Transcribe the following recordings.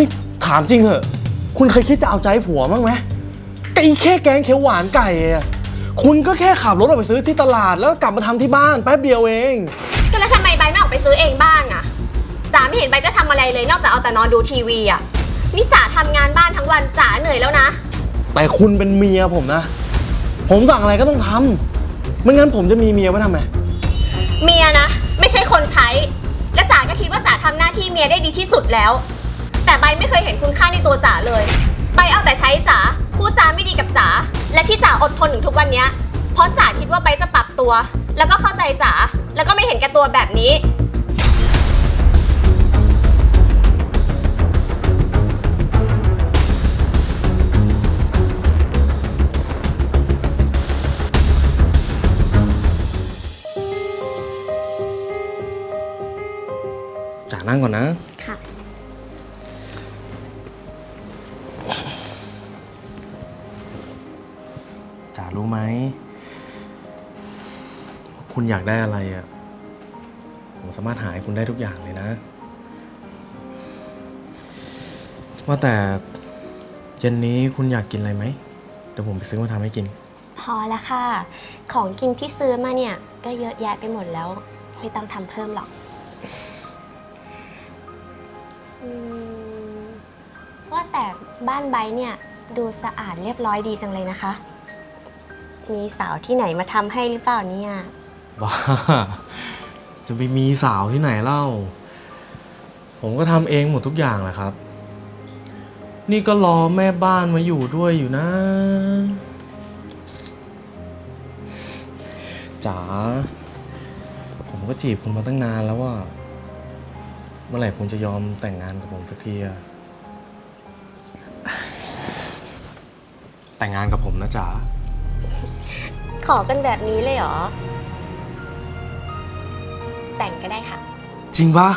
นี่ถามจริงเหอะ คุณเคยคิดจะเอาใจผัวบ้างไหมไอ้แค่แกงเขียวหวานไก่อะคุณก็แค่ขับรถออกไปซื้อที่ตลาดแล้วก็กลับมาทำที่บ้านแป๊บเดียวเอง ก็แล้วทำไมใบไม่ออกไปซื้อเองบ้างอะจ๋าไม่เห็นใบจะทำอะไรเลยนอกจากเอาแต่นอนดูทีวีอะนี่จ๋าทำงานบ้านทั้งวันจ๋าเหนื่อยแล้วนะ แต่คุณเป็นเมียผมนะ ผมสั่งอะไรก็ต้องทำไม่งั้นผมจะมีเมียไว้ทำไม เมียนะ ไม่ใช่คนใช้ และจ๋าก็คิดว่าจ๋าทำหน้าที่เมียได้ดีที่สุดแล้ว แต่ใบไม่เคยเห็นคุณค่าในตัวจ๋าเลยใบเอาแต่ใช้จ๋าพูดจาไม่ดีกับจ๋าและที่จ๋าอดทนถึงทุกวันเนี้ยเพราะจ๋าคิดว่าใบจะปรับตัว แล้วก็เข้าใจจ๋าแล้วก็ไม่เห็นแก่ตัวแบบนี้ จ๋านั่งก่อนนะ รู้ไหม คุณอยากได้อะไรอะ่ะ ผมสามารถหาให้คุณได้ทุกอย่างเลยนะ ว่าแต่เย็นนี้คุณอยากกินอะไรไหม เดี๋ยวผมไปซื้อมาทำให้กิน พอแล้วค่ะ ของกินที่ซื้อมาเนี่ย ก็เยอะแยะไปหมดแล้ว ไม่ต้องทำเพิ่มหรอกอืมว่าแต่บ้านไบร์ทเนี่ย ดูสะอาดเรียบร้อยดีจังเลยนะคะ มีสาวที่ไหนมาทำให้หรือเปล่าเนี่ย บ้า จะไปมีสาวที่ไหนเล่า ผมก็ทำเองหมดทุกอย่างแหละครับ นี่ก็รอแม่บ้านมาอยู่ด้วยอยู่นะจ๋าผมก็จีบคุณมาตั้งนานแล้วว่า เมื่อไหร่คุณจะยอมแต่งงานกับผมสักทีอะแต่งงานกับผมนะจ๋า ขอกันแบบนี้เลยเหรอ แต่งก็ได้ค่ะ จริงปะ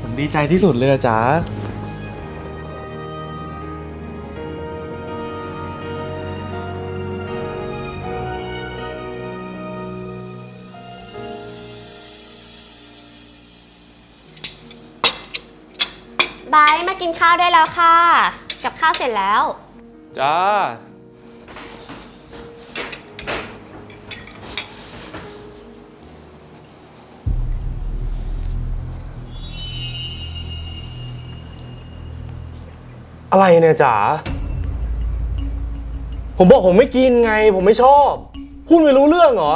ผมดีใจที่สุดเลยอะจ๋าไบร์ทมากินข้าวได้แล้วค่ะ กับข้าวเสร็จแล้ว จ้า อะไรเนี่ยจ๋า ผมบอกผมไม่กินไง ผมไม่ชอบ พูดไม่รู้เรื่องเหรอ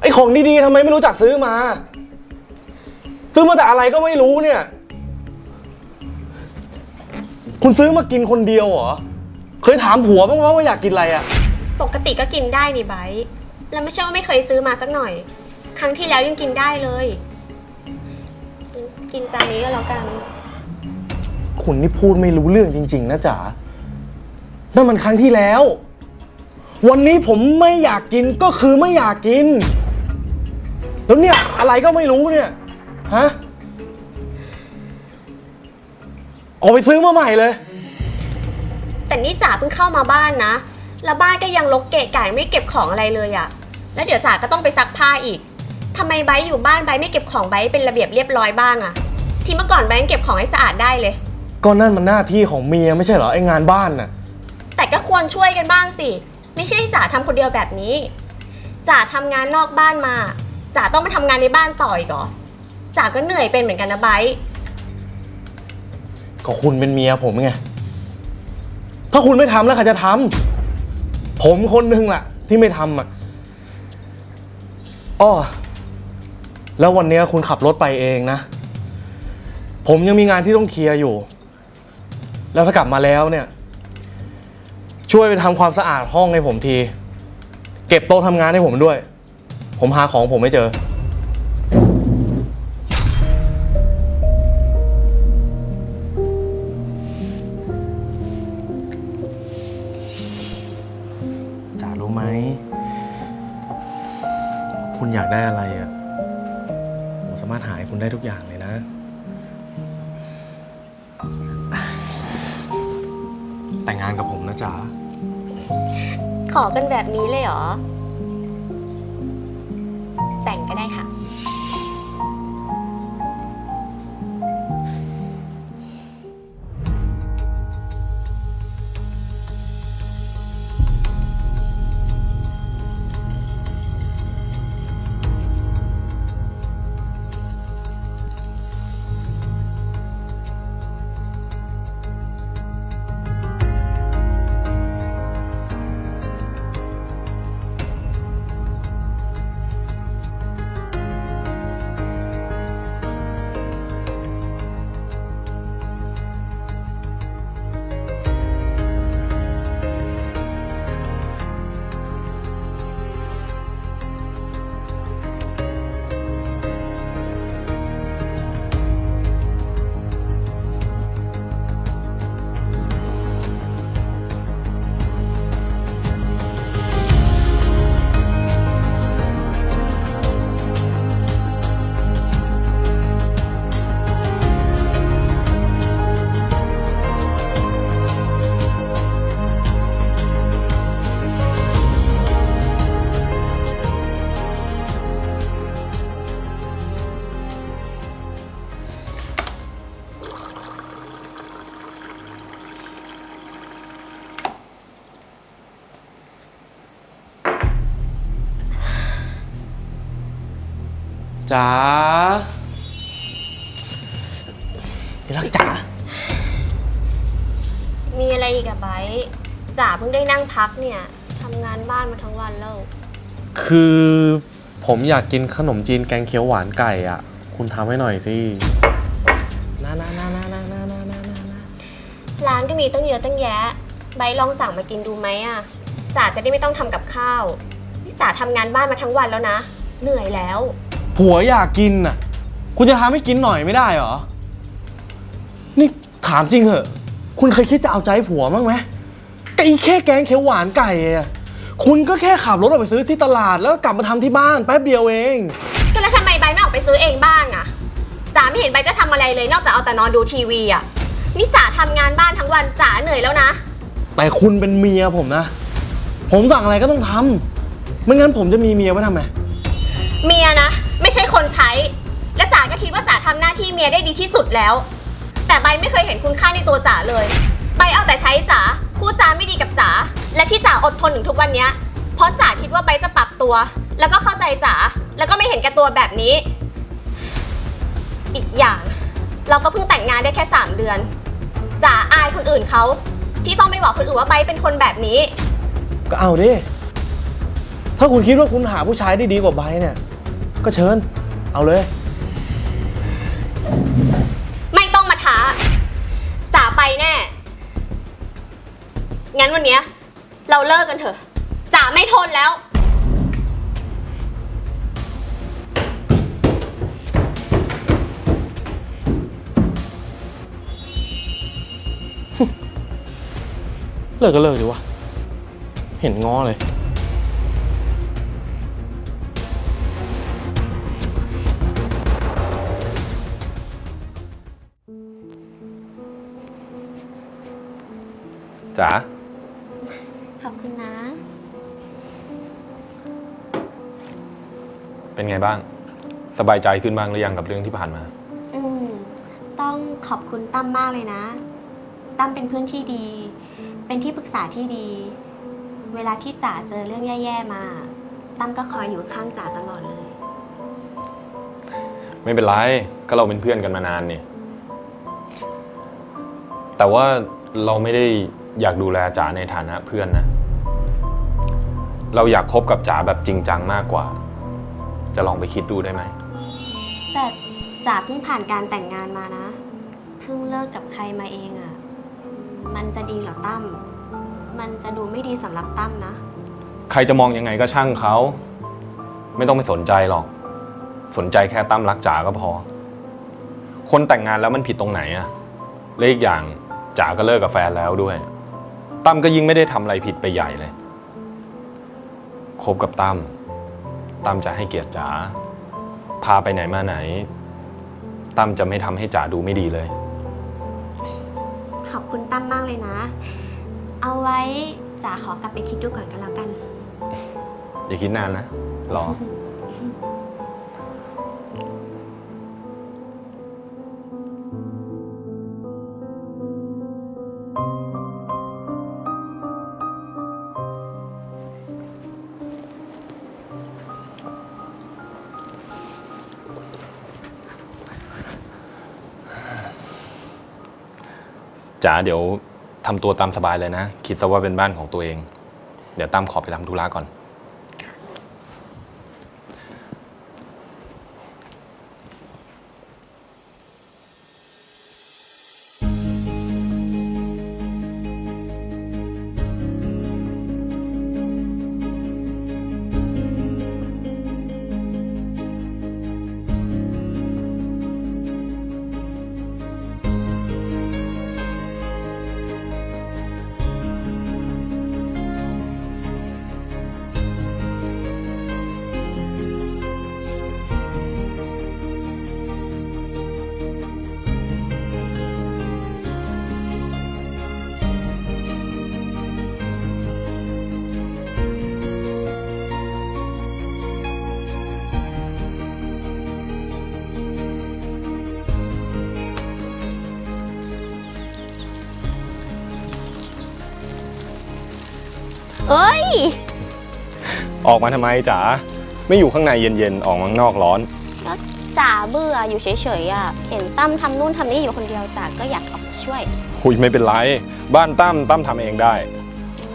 ไอของดีๆทำไมไม่รู้จักซื้อมา ซื้อมาแต่อะไรก็ไม่รู้เนี่ย คุณซื้อมากินคนเดียวเหรอ เคยถามผัวบ้างว่าว่าอยากกินอะไรอะปกติก็กินได้นี่ไบร์ทแล้วไม่ใช่ว่าไม่เคยซื้อมาสักหน่อย ครั้งที่แล้วยังกินได้เลย กินจานนี้ก็แล้วกัน คุณนี่พูดไม่รู้เรื่องจริง ๆ นะจ๋านั่นมันครั้งที่แล้ว วันนี้ผมไม่อยากกินก็คือไม่อยากกิน แล้วเนี่ยอะไรก็ไม่รู้เนี่ย ฮะ ออกไปซื้อมาใหม่เลย แต่นี่จ๋าเพิ่งเข้ามาบ้านนะ แล้วบ้านก็ยังรกเกะกะไม่เก็บของอะไรเลยอะแล้วเดี๋ยวจ๋าก็ต้องไปซักผ้าอีกทำไมไบร์ทอยู่บ้านไบร์ทไม่เก็บของไบร์ทเป็นระเบียบเรียบร้อยบ้างอะที่เมื่อก่อนไบร์ทยังเก็บของให้สะอาดได้เลย ก็นั่นมันหน้าที่ของเมียไม่ใช่เหรอไอ้งานบ้านน่ะ แต่ก็ควรช่วยกันบ้างสิ ไม่ใช่จ๋าทำคนเดียวแบบนี้จ๋าทำงานนอกบ้านมาจ๋าต้องมาทำงานในบ้านต่ออีกเหรอจ๋าก็เหนื่อยเป็นเหมือนกันนะไบร์ทก็คุณเป็นเมียผมไง ถ้าคุณไม่ทำแล้วใครจะทำผมคนหนึ่งแหละที่ไม่ทำอะอ้อแล้ววันเนี้ยคุณขับรถไปเองนะ ผมยังมีงานที่ต้องเคลียร์อยู่ แล้วถ้ากลับมาแล้วเนี่ย ช่วยไปทำความสะอาดห้องให้ผมที เก็บโต๊ะทำงานให้ผมด้วย ผมหาของผมไม่เจอ ขอกันแบบนี้เลยเหรอ จ๋าที่รักจ๋ามีอะไรอีกอะไบร์ทจ๋าเพิ่งได้นั่งพักเนี่ยทำงานบ้านมาทั้งวันแล้ว คือผมอยากกินขนมจีนแกงเขียวหวานไก่อะ คุณทำให้หน่อยสินานานานานานานานานาร้านก็มีตั้งเยอะตั้งแยะ ไบร์ทลองสั่งมากินดูไหมอะจ๋าจะได้ไม่ต้องทำกับข้าวนี่จ๋าทำงานบ้านมาทั้งวันแล้วนะ เหนื่อยแล้ว ผัวอยากกินอะ คุณจะทำให้กินหน่อยไม่ได้เหรอ นี่ถามจริงเหอะ คุณเคยคิดจะเอาใจผัวบ้างไหมไอ้แค่แกงเขียวหวานไก่อะคุณก็แค่ขับรถออกไปซื้อที่ตลาดแล้วก็กลับมาทำที่บ้านแป๊บเดียวเอง ก็แล้วทำไมไบร์ทไม่ออกไปซื้อเองบ้างอะจ๋าไม่เห็นไบร์ทจะทำอะไรเลย นอกจากเอาแต่นอนดูทีวีอะนี่จ๋าทำงานบ้านทั้งวันจ๋าเหนื่อยแล้วนะ แต่คุณเป็นเมียผมนะ ผมสั่งอะไรก็ต้องทำไม่งั้นผมจะมีเมียไว้ทำไม เมียนะไม่ใช่ คนใช้ และจ๋าก็คิดว่าจ๋าทำหน้าที่เมียได้ดีที่สุดแล้ว แต่ใบไม่เคยเห็นคุณค่าในตัวจ๋าเลยใบเอาแต่ใช้จ๋าพูดจาไม่ดีกับจ๋าและที่จ๋าอดทนถึงทุกวันเนี้ยเพราะจ๋าคิดว่าใบจะปรับตัว แล้วก็เข้าใจจ๋าแล้วก็ไม่เห็นแก่ตัวแบบนี้ อีกอย่าง เราก็เพิ่งแต่งงานได้แค่3เดือนจ๋าอายคนอื่นเขาที่ต้องไม่บอกคนอื่นว่าใบเป็นคนแบบนี้ ก็เอาดิ ถ้าคุณคิดว่าคุณหาผู้ชายได้ดีกว่าไบร์ทเนี่ย ก็เชิญ เอาเลย ไม่ต้องมาท้าจ๋าไปแน่ งั้นวันเนี้ยเราเลิกกันเถอะจ๋าไม่ทนแล้ว เลิกก็เลิกดีวะ เห็นง้อเลย จ๋าขอบคุณนะ เป็นไงบ้าง สบายใจขึ้นบ้างหรือยังกับเรื่องที่ผ่านมา อืม ต้องขอบคุณตั้มมากเลยนะ ตั้มเป็นเพื่อนที่ดี เป็นที่ปรึกษาที่ดี เวลาที่จ๋าเจอเรื่องแย่ๆมา ตั้มก็คอยอยู่ข้างจ๋าตลอดเลย ไม่เป็นไรก็เราเป็นเพื่อนกันมานานนี่แต่ว่าเราไม่ได้ อยากดูแลจ๋าในฐานะเพื่อนนะ เราอยากคบกับจ๋าแบบจริงจังมากกว่า จะลองไปคิดดูได้ไหม แต่จ๋าเพิ่งผ่านการแต่งงานมานะ เพิ่งเลิกกับใครมาเองอะ่ะ มันจะดีเหรอตั้ม มันจะดูไม่ดีสำหรับตั้มนะ ใครจะมองยังไงก็ช่างเขา ไม่ต้องไปสนใจหรอก สนใจแค่ตั้มรักจ๋าก็พอ คนแต่งงานแล้วมันผิดตรงไหนอะและอีกอย่างจ๋าก็เลิกกับแฟนแล้วด้วย ตั้มก็ยิ่งไม่ได้ทำอะไรผิดไปใหญ่เลย คบกับตั้ม ตั้มจะให้เกียรติจ๋า พาไปไหนมาไหน ตั้มจะไม่ทำให้จ๋าดูไม่ดีเลย ขอบคุณตั้มมากเลยนะ เอาไว้จ๋าขอกลับไปคิดดูก่อนกันแล้วกัน อย่าคิดนานนะ รอ จ๋าเดี๋ยวทำตัวตามสบายเลยนะ คิดซะว่าเป็นบ้านของตัวเอง เดี๋ยวตั้มขอไปทำธุระก่อน เอ้ย ออกมาทำไมจ๋าไม่อยู่ข้างในเย็นๆ ออกมาข้างนอกร้อน ก็จ๋าเบื่ออยู่เฉยๆอะ เห็นตั้มทำนู่นทำนี่อยู่คนเดียวจ๋าก็อยากออกมาช่วย คุยไม่เป็นไร บ้านตั้มตั้มทำเองได้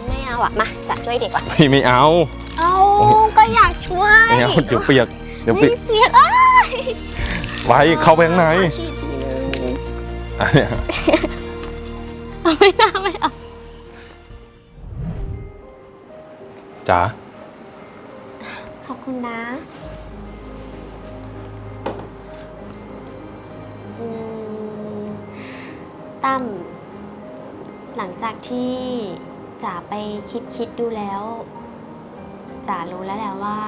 ไม่เอาอะ มาจ๋าช่วยดีกว่าไม่ไม่เอาเอาก็อยากช่วยไม่เอาเดี๋ยวเปียกเดี๋ยวไม่เปียกเปียกอ้ายไว้เข้าไปข้างในขอฉีดทีนึงอันเนี้ยเอาไม่ได้ไม่เอา จ๋าขอบคุณนะอืมตั้มหลังจากที่จ๋าไปคิดคิดดูแล้วจ๋ารู้แล้วแหละว่า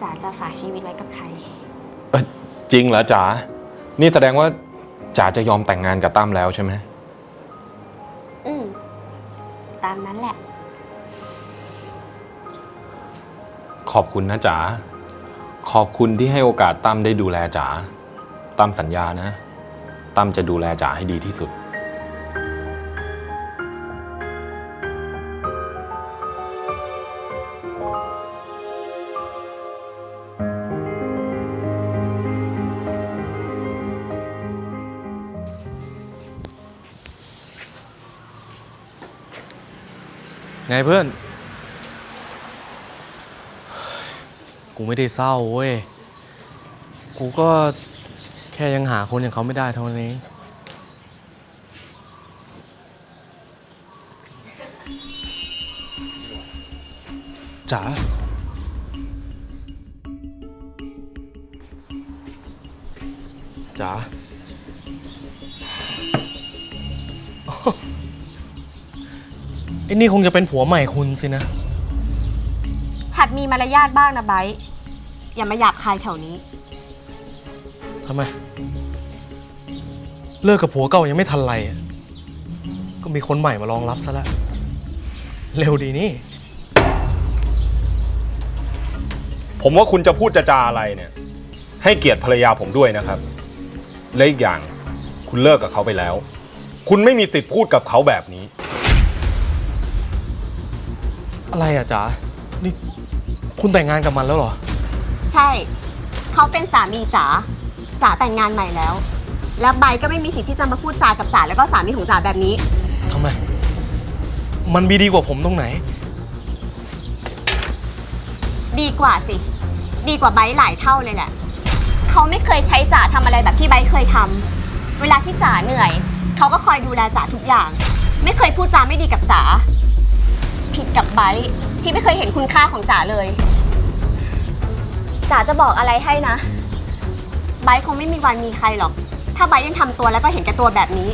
จ๋าจะฝากชีวิตไว้กับใคร เอ้ยจริงเหรอจ๋า นี่แสดงว่าจ๋าจะยอมแต่งงานกับตั้มแล้วใช่ไหม อืม ตามนั้นแหละ ขอบคุณนะจ๋าขอบคุณที่ให้โอกาสตั้มได้ดูแลจ๋าตั้มสัญญานะตั้มจะดูแลจ๋าให้ดีที่สุด ไงเพื่อน กูไม่ได้เศร้าเว้ย กูก็แค่ยังหาคนอย่างเขาไม่ได้เท่านั้นเอง จ๋า จ๋าไอ้นี่คงจะเป็นผัวใหม่คุณสินะ มีมารยาทบ้างนะไบร์ทอย่ามาหยาบคายแถวนี้ ทำไม เลิกกับผัวเก่ายังไม่ทันไรอะก็มีคนใหม่มารองรับซะแล้ว เร็วดีนี่ ผมว่าคุณจะพูดจะจาอะไรเนี่ย ให้เกียรติภรรยาผมด้วยนะครับ และอีกอย่างคุณเลิกกับเขาไปแล้ว คุณไม่มีสิทธิ์พูดกับเขาแบบนี้ อะไรอะจ๋านี่ คุณแต่งงานกับมันแล้วเหรอ ใช่ เขาเป็นสามีจ๋า จ๋าแต่งงานใหม่แล้ว และไบร์ทก็ไม่มีสิทธิ์ที่จะมาพูดจากับจ๋าแล้วก็สามีของจ๋าแบบนี้ ทำไม มันมีดีกว่าผมตรงไหน ดีกว่าสิ ดีกว่าไบร์ทหลายเท่าเลยแหละ เขาไม่เคยใช้จ๋าทำอะไรแบบที่ไบร์ทเคยทำ เวลาที่จ๋าเหนื่อย เขาก็คอยดูแลจ๋าทุกอย่าง ไม่เคยพูดจาไม่ดีกับจ๋า ผิดกับไบร์ท ที่ไม่เคยเห็นคุณค่าของจ๋าเลย จ๋าจะบอกอะไรให้นะ ไบร์ทคงไม่มีวันมีใครหรอก ถ้าไบร์ทยังทำตัวแล้วก็เห็นแก่ตัวแบบนี้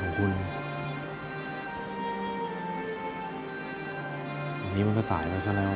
ของคุณอันนี้มันก็สายไปซะแล้ว